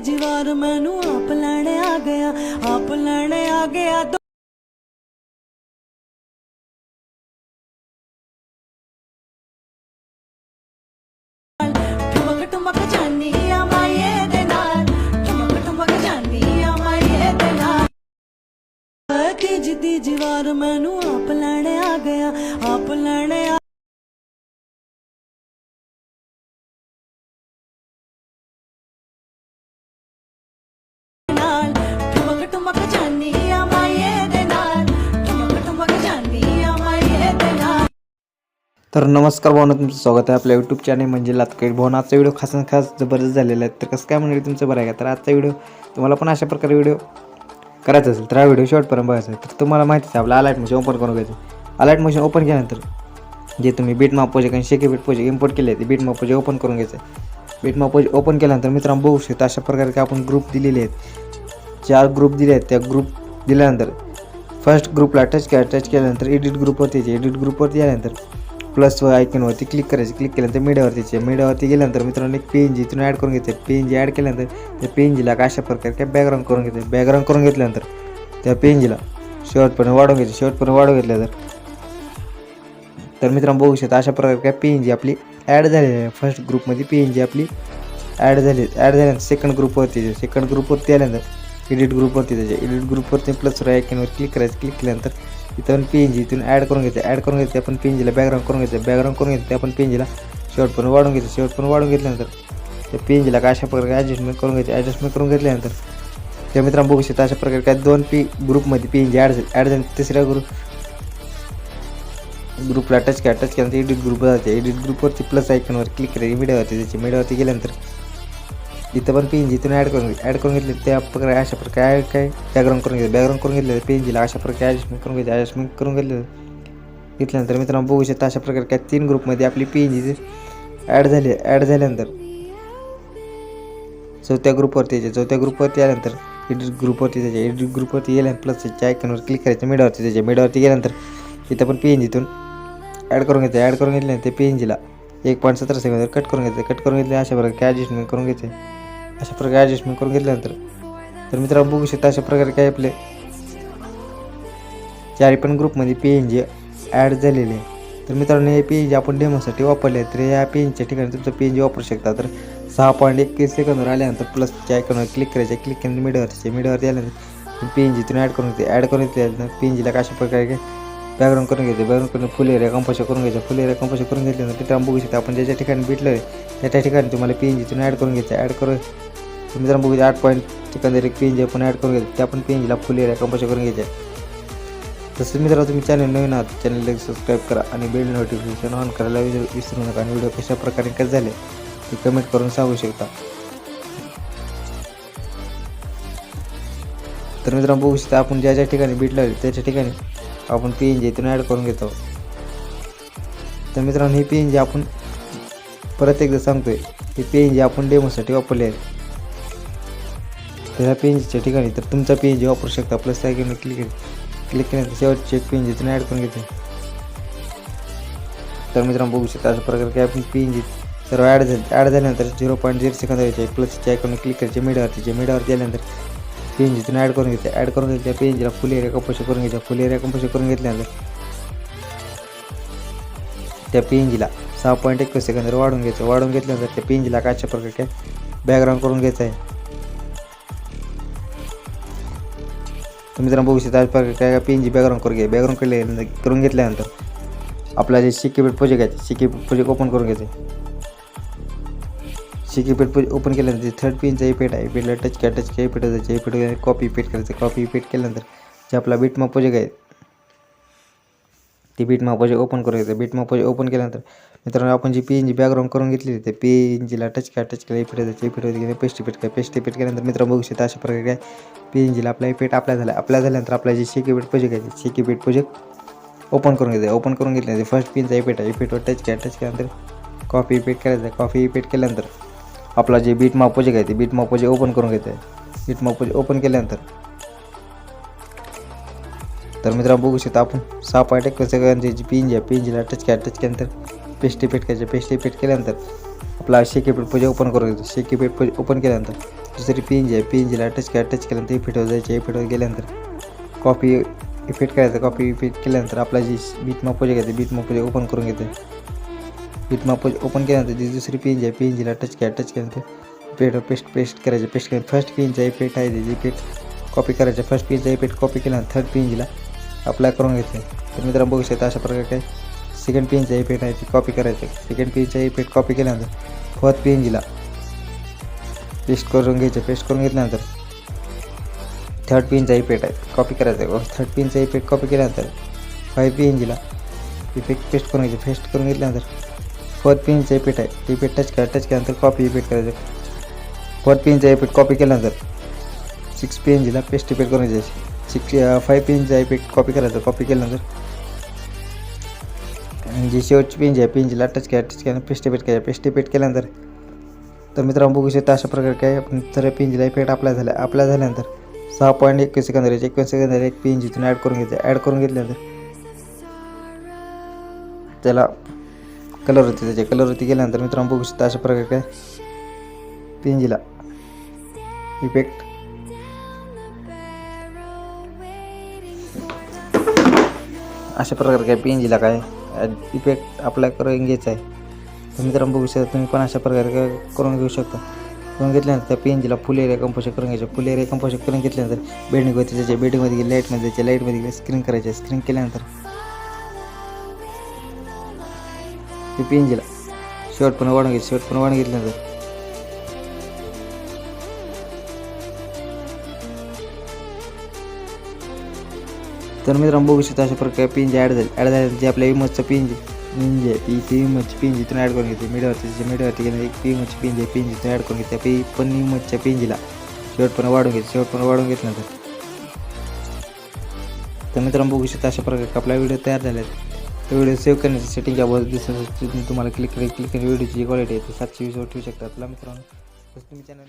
ਤੀਜੀ ਵਾਰ ਮੈਨੂੰ ਆਪ ਲੈਣ ਆ ਗਿਆ ਆਪ ਲੈਣ ਆ ਗਿਆ ਦੋ- ਠੁਮਕ ਜਾਨੀ ਆ ਮਾਏ ਦੇ ਨਾਲ ਠੁਮਕ ਠੁਮਕ ਜਾਨੀ ਆ ਮਾਏ ਦੇ ਨਾਲ ਤੀਜੀ ਤੀਜੀ ਵਾਰ ਮੈਨੂੰ ਆਪ ਲੈਣ ਆ ਗਿਆ ਆਪ ਲੈਣ तर नमस्कार भावना तुमचं स्वागत आहे आपल्या यूट्यूब चॅनल म्हणजे लातकरी भावना आजचा व्हिडिओ खास खास जबरदस्त झालेला आहे. तर कसं काय म्हणजे तुमचं बरं आहे का? तर आजचा व्हिडिओ तुम्हाला पण अशा प्रकारे व्हिडिओ करायचा असेल तर हा व्हिडिओ शॉर्टपर्यंत बघायचा आहे. तर तुम्हाला माहितीच आहे आपलं अलाईट मशीन ओपन करून घ्यायचं अलाईट मशीन ओपन केल्यानंतर जे तुम्ही बीट माप आणि शेकी बीट प्रोजेक्ट इम्पोर्ट केले ते बीट माप ओपन करून घ्यायचं बीट माप ओपन केल्यानंतर मित्रांनो बघू शकतो अशा प्रकारे की आपण ग्रुप दिलेले आहेत. चार ग्रुप दिले आहेत त्या ग्रुप दिल्यानंतर फर्स्ट ग्रुपला टच केला टच केल्यानंतर एडिट ग्रुपवरती यायचे. एडिट ग्रुपवरती आल्यानंतर प्लस आयकॉनवरती क्लिक करायचे. क्लिक केल्यानंतर मीडियावरतीचे मीडियावरती गेल्यानंतर मित्रांनो एक पी एन जी इथून ॲड करून घेते. पी एन जी ॲड केल्यानंतर त्या पी एन जीला अशा प्रकारे काय बॅकग्राऊंड करून घेते. बॅकग्राऊंड करून घेतल्यानंतर त्या पी एन जीला शेवटपर्यंत वाढवून घ्यायचे शेवटपर्यंत वाढवून घेतल्यानंतर तर तर मित्रांनो बघू शकता अशा प्रकारे काय पी एन जी आपली ॲड झालेली आहे. फर्स्ट ग्रुपमध्ये पी एन जी आपली ॲड झाली. ॲड झाल्यानंतर सेकंड ग्रुपवरती सेकंड ग्रुपवरती आल्यानंतर एडिट ग्रुपवरती त्याच्या एडिट ग्रुपवरती प्लस आयकॉनवर क्लिक करायचं. क्लिक केल्यानंतर इथं पी एन जी इथून ॲड करून घ्यायचं ॲड करून घेते आपण पी एन जीला बॅकग्राऊंड करून घ्यायचं बॅकग्राऊंड करून घेते आपण पी एन जीला शेवटपर्यंत वाढून शेवट पण वाढून घेतल्यानंतर त्या पी एन जीला काय अशा प्रकारे ॲडजस्टमेंट करून घ्यायचे ॲडजस्टमेंट करून घेतल्यानंतर त्या मित्रांनो बघू शकता अशा प्रकारे काय दोन पी ग्रुपमध्ये पी एन जी ॲड झाली ॲड झाली तिसऱ्या ग्रुप ग्रुपला टच केला टच केल्यानंतर एडिट ग्रुप जाते एडिट ग्रुपवरती प्लस आयकनवर क्लिक करायची मीडियावरती त्याची मीडियावरती गेल्यानंतर इथं पण पी एन जीतून ॲड करून ॲड करून घेतले त्या प्रकारे अशा प्रकारे काय बॅकग्राऊंड करून घेतलं बॅकग्राऊंड करून घेतलं पी एन जीला अशा प्रकारे ॲडजस्टमेंट करून घेतलं ॲडजस्टमेंट करून घेतलं घेतल्यानंतर मित्रांनो बघू शकता अशा प्रकारे काय तीन ग्रुपमध्ये आपली पी एन जी ॲड झाली ॲड झाल्यानंतर. चौथ्या ग्रुपवरती यायचे. चौथ्या ग्रुपवरती आल्यानंतर एडिट ग्रुपवरती त्याच्या एडिट ग्रुपवरती गेल्यानंतर प्लस त्याच्या आयकॉनवर क्लिक करायचं मिडावरती त्याच्या मिडावरती गेल्यानंतर इथं पण पी एन जीतून ॲड करून घेते ॲड करून घेतल्यानंतर ते पी एन जीला एक पॉईंट सतरा सेकंद कट करून घेते कट करून घेतले अशा प्रकारे ॲडजस्टमेंट करून घेते अशा प्रकारे ॲडजस्टमेंट करून घेतल्यानंतर तर मित्रांनो बघू शकता अशा प्रकारे काय आपले चारी पण ग्रुपमध्ये पी एन जी ॲड झालेले आहे. तर मित्रांनो हे पी एन जी आपण डेमोसाठी वापरले तर या पी एनच्या ठिकाणी तुमचं पी एन जी वापरू शकता. तर सहा पॉईंट एकवीस सेकंदवर आल्यानंतर प्लसच्या आयकॉनवर क्लिक करायचे. क्लिक केल्यानंतर मिडवरचे मिडवरती आल्यानंतर पी एन जीतून ॲड करून घेते. ॲड करून घेतल्यानंतर पी एन जीला कशा प्रकारे बॅकग्राऊंड करून घेते? बॅकग्राऊंड करून फुल एरिया कंपोज करून घ्यायचं. फुल एरिया कंपोज करून घेतल्यानंतर मित्रांनो बघू शकता आपण ज्याच्या ठिकाणी भेटलं आहे त्या ठिकाणी तुम्हाला पी एन जीतून ॲड करून घ्यायचं. ॲड करून मित्रांनो बघू आठ पॉईंट एकंदरीत एक पी एन जी आपण ॲड करून घ्यायचं त्या पण पी एन जीला फुल एरिया कंपोज करून घ्यायचे. तसेच मित्रांनो तुम्ही चॅनल नवीन आहात चॅनलला सबस्क्राईब करा आणि बेल नोटिफिकेशन ऑन करायला विसरू नका आणि व्हिडिओ कशा प्रकारे कसे झाले ते कमेंट करून सांगू शकता. तर मित्रांनो बघू शकता आपण ज्या ज्या ठिकाणी बीट लावली त्याच्या ठिकाणी आपण पी एन जी इथून ॲड करून घेतो. तर मित्रांनो ही पी एन जी आपण परत एकदा सांगतोय ही पी एन जी आपण डेमोसाठी वापरली आहे. ह्या पी एन जीच्या ठिकाणी तर तुमचा पी एन जी वापरू शकता. प्लस त्या क्लिक क्लिक केल्यानंतर शेवटचे पी एन जी इथून ॲड करून घेते तर मित्रांनो बघू शकता अशा प्रकारे काय आपण पी एन जी सर्व ॲड झाले ॲड झाल्यानंतर झिरो पॉईंट झिरो सेकंद व्हायचे प्लसच्या आयकॉन क्लिक करायचे. मीडियावरती जे मीडियावरती आल्यानंतर पी एन ॲड करून घेते ॲड करून घेतल्या पी फुल एरिया कंपोज करून घ्यायच्या फुल एरिया कंपोज करून घेतल्यानंतर त्या पी एन जीला सहा पॉईंट एकवीस सेकंदवर वाढून घ्यायचं. वाढून घेतल्यानंतर त्या पी काय अशा प्रकारे काय बॅकग्राऊंड करून घ्यायचं आहे. तुम्ही जरा बघू शकता काय काय पी एन जी बॅकग्राऊंड करून घ्या बॅकग्राऊंड केले करून घेतल्यानंतर आपला जे सिक्युरिटी प्रोजेक्ट आहे सिक्युरिटी प्रोजेक्ट ओपन करून घ्यायचं सिक्युरिटी प्रोजेक्ट ओपन केल्यानंतर थर्ड पीनचा इपेट आहे इफेक्टला टच केला टच केला इपेट जायचं इपेट कॉपी पेट करायचं कॉपी पेट केल्यानंतर जे आपला बीट प्रोजेक्ट आहे ते बीटमा प्रोजेक्ट ओपन करून घ्यायचं. बीटमा प्रोजेक्ट ओपन केल्यानंतर मित्रांनो आपण G P N G background करून घेतली ते पी एन जीला टच काय टच केला इफेक्ट जायचं इफेक्ट गेलं पेस्ट इफेक्ट काय पेस्ट इफेक्ट केल्यानंतर मित्रांनो बघू शकता अशा प्रकारे काय पी एन जीला आपला इफेक्ट अप्लाय झाला. आपल्या झाल्यानंतर आपला जे सिक्युरिटी प्रोजेक्ट आहे सिक्युरिटी प्रोजेक्ट ओपन करून घ्यायचं ओपन करून घेतल्यानंतर फर्स्ट पिनचा इफेक्ट आहे इफेक्टवर टच काय टच केल्यानंतर कॉफी इफेक्ट करायचं कॉफी इफेक्ट केल्यानंतर आपला जे बीट माप प्रोजेक्ट आहे ते बीट माप प्रोजेक्ट ओपन करून घेत आहे बीट माप प्रोजेक्ट ओपन केल्यानंतर तर मित्रांनो बघू शकता आपण सहा पॉईंट एक सेकंदची जी एन जी आहे पी एन जीला टच काय टच केल्यानंतर पेस्ट इफेक्ट करायचे. पेस्ट इफेक्ट केल्यानंतर आपला शेकी पेट पूजा ओपन करून घेतो शेकी पेट पूजा ओपन केल्यानंतर दुसरी पी एन जी आहे. पी एन जीला टच करा टच केल्यानंतर इफेक्टवर जायचे. इफेक्टवर गेल्यानंतर कॉपी इफेक्ट करायचं. कॉपी इफेक्ट केल्यानंतर आपला जी बीटमा पूजा घेते बीटमा पूजा ओपन करून घेते. बीटमा मॉप ओपन केल्यानंतर जी दुसरी पी एन जी आहे पी एन जीला टच करा टच केल्यानंतर पेट पेस्ट पेस्ट करायचे. पेस्ट करायचं फर्स्ट पी इफेक्ट आहे त्याची इफेक्ट कॉपी करायचं. फर्स्ट पिंजचा इफेक्ट कॉपी केल्यानंतर थर्ड पी एन जीला अप्लाय करून घेते. तर मित्रांनो बघू शकता अशा प्रकारे काय सेकंड पी एनचा इफेक्ट आहे ती कॉपी करायचं सेकंड पी एनचा इफेक्ट कॉपी केल्यानंतर फोर्थ पी एन जीला पेस्ट करून घ्यायचं पेस्ट करून घेतल्यानंतर थर्ड पिनचा इफेक्ट आहे कॉपी करायचा आहे थर्ड पिनचा इफेक्ट कॉपी केल्यानंतर फाईव्ह पी एन जीला इफेक्ट पेस्ट करून घ्यायचे पेस्ट करून घेतल्यानंतर फोर्थ पिनचा इफेक्ट आहे इफेक्ट टच करा टच केल्यानंतर कॉपी इफेक्ट करायचं फोर्थ पिनचा इफेक्ट कॉपी केल्यानंतर सिक्स पी एन जीला पेस्ट इफेक्ट करून घ्यायचे सिक्स फाईव्ह पिनचा इफेक्ट कॉपी करायचं कॉपी केल्यानंतर जी शेवटची पेन आहे पिंजीला टच केला टच केला पेस्ट केला केल्यानंतर तर मित्रांनो बघू शकता अशा प्रकारे काय तर पेन इफेक्ट अप्लाय झाला अप्लाय झाल्यानंतर सहा पॉईंट एकवीस सेकंद राहायचे एकवीस सेकंद एक पेन जीतून ॲड करून घेते ॲड करून घेतल्यानंतर त्याला कलर होती त्याचे कलर होती गेल्यानंतर मित्रांनो बघू शकता अशा प्रकारे काय पिंजीला इफेक्ट अशा प्रकारे काय पी एन जीला काय इफेक्ट अप्लाय करून घ्यायचा आहे. तर मित्रांनो बघू शकता तुम्ही पण अशा प्रकारे करून घेऊ शकता. करून घेतल्यानंतर त्या पी एन जीला फुल एरिया कंपोजर करून घ्यायचं. फुल एरिया कंपोजर करून घेतल्यानंतर बेडिंगवरती जायचे. त्याच्या बेडिंगमध्ये गेले लाईटमध्ये जायचे. लाईटमध्ये गेले स्क्रीन करायचे. स्क्रीन केल्यानंतर ते पी एन जीला शेवट पण वाढून घ्यायचं. शेवट पण वाढून घेतल्यानंतर तर मित्रांनो बघू शकता अशा प्रकारे पिंज ॲड झाली. ॲड झाली जे आपल्या इमोजचं पिंज. पिंज आहे ती ती इमोजची पिंजीतून ॲड करून घेते. मीडियावरती जे मीडियावरती गेलं एक इमोजची पिंजी आहे पिंजीतून ॲड करून घेते. पी पण इमोजच्या पिंजीला शेवटपणे वाढून घेते. शेवटपणे वाढून घेतल्यानंतर तर मित्रांनो बघू शकता अशा प्रकारे आपला व्हिडिओ तयार झाले तो व्हिडिओ सेव्ह करण्याची सेटिंग यावर दिसत तुम्हाला क्लिक करा. क्लिक करून व्हिडिओची क्वालिटी आहे ती सातशे वीसवर ठेवू शकता आपला मित्रांनो. तसं तुम्ही चॅनल